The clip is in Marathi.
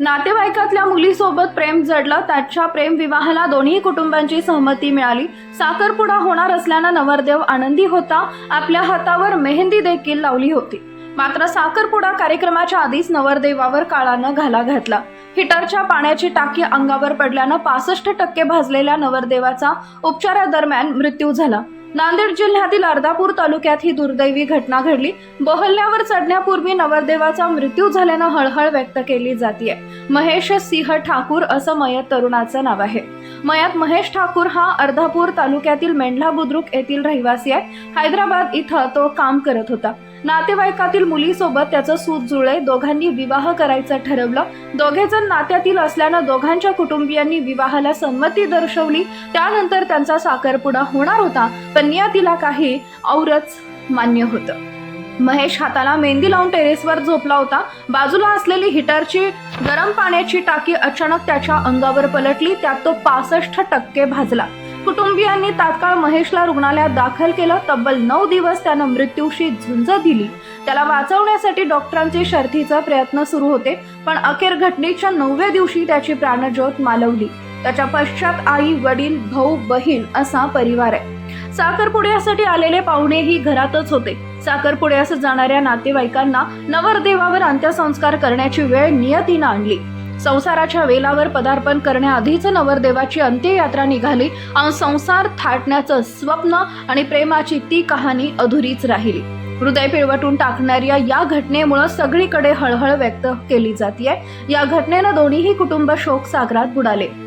नातेवाईकातल्या मुलीसोबत प्रेम जडलं त्याच्या प्रेम विवाहाला दोन्ही कुटुंबांची सहमती मिळाली. साखरपुडा होणार असल्यानं नवरदेव आनंदी होता. आपल्या हातावर मेहंदी देखील लावली होती. मात्र साखरपुडा कार्यक्रमाच्या आधीच नवरदेवावर काळानं घाला घातला. हिटरच्या पाण्याची टाकी अंगावर पडल्यानं पासष्ट टक्के भाजलेल्या नवरदेवाचा उपचारादरम्यान मृत्यू झाला. नांदेड जिल्ह्यातील अर्धापूर तालुक्यात ही दुर्दैवी घटना घडली. बहल्ल्यावर चढण्यापूर्वी नवरदेवाचा मृत्यू झाल्यानं हळहळ व्यक्त केली जाते महेश सिंह ठाकूर असं मयत तरुणाचं नाव आहे. मयत महेश ठाकूर हा अर्धापूर तालुक्यातील मेंढला बुद्रुक येथील रहिवासी आहे. हैदराबाद इथं तो काम करत होता. नातेवाईकातील मुलीसोबत त्याचं सूत जुळले दोघांनी विवाह करायचं ठरवलं. दोघे जण नात्यातील असल्यानं दोघांच्या कुटुंबियांनी विवाहाला संमती दर्शवली. त्यानंतर त्यांचा साखरपुडा होणार होता पण नियतीला काही औरच मान्य होतं. महेश हाताला मेहंदी लावून टेरेसवर झोपला होता. बाजूला असलेली हिटरची गरम पाण्याची टाकी अचानक त्याच्या अंगावर पलटली. त्यात तो पासष्ट टक्के भाजला. कुटुंबियांनी तात्काळ महेशला रुग्णालयात दाखल केलं. तब्बल नऊ दिवस त्यानं मृत्यूशी झुंज दिली. त्याला वाचवण्यासाठी डॉक्टरांचे शर्थीचा प्रयत्न सुरू होते पण अखेर घटनेच्या नवव्या दिवशी त्याची प्राणज्योत मालवली. त्याच्या पश्चात आई वडील भाऊ बहीण असा परिवार आहे. साखरपुड्यासाठी आलेले पाहुणेही घरातच होते. साखरपुड्यास जाणाऱ्या नातेवाईकांना नवरदेवावर अंत्यसंस्कार करण्याची वेळ नियतीनं आणली. संसाराच्या वेलावर पदार्पण करण्याआधीच नवरदेवाची अंत्ययात्रा निघाली. आणि संसार थाटण्याचं स्वप्न आणि प्रेमाची ती कहाणी अधुरीच राहिली. हृदय पिळवटून टाकणाऱ्या या घटनेमुळे सगळीकडे हळहळ व्यक्त केली जाते या घटनेनं दोन्हीही कुटुंब शोक सागरात बुडाले.